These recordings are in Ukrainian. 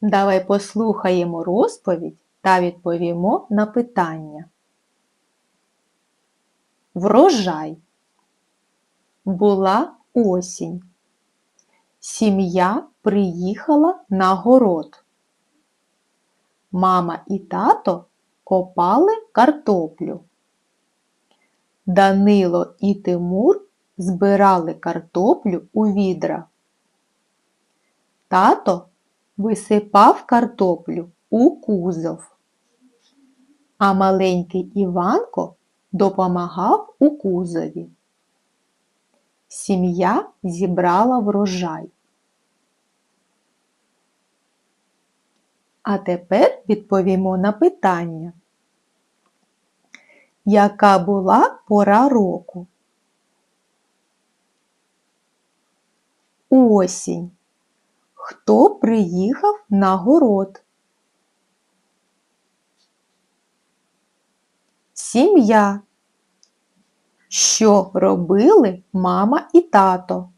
Давай послухаємо розповідь та відповімо на питання. Врожай. Була осінь. Сім'я приїхала на город. Мама і тато копали картоплю. Данило і Тимур збирали картоплю у відра. Тато висипав картоплю у кузов, а маленький Іванко допомагав у кузові. Сім'я зібрала врожай. А тепер відповімо на питання. Яка була пора року? Осінь. Хто приїхав на город? Сім'я. Що робили мама і тато?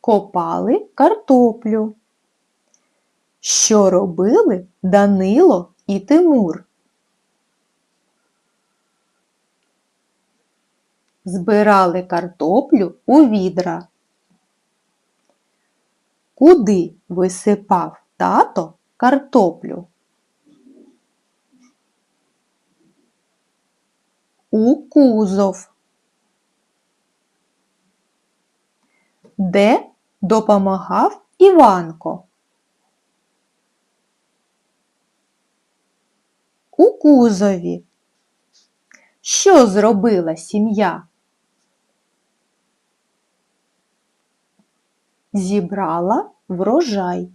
Копали картоплю. Що робили Данило і Тимур? Збирали картоплю у відра. Куди висипав тато картоплю? У кузов. Де допомагав Іванко? У кузові. Що зробила сім'я? Зібрала врожай.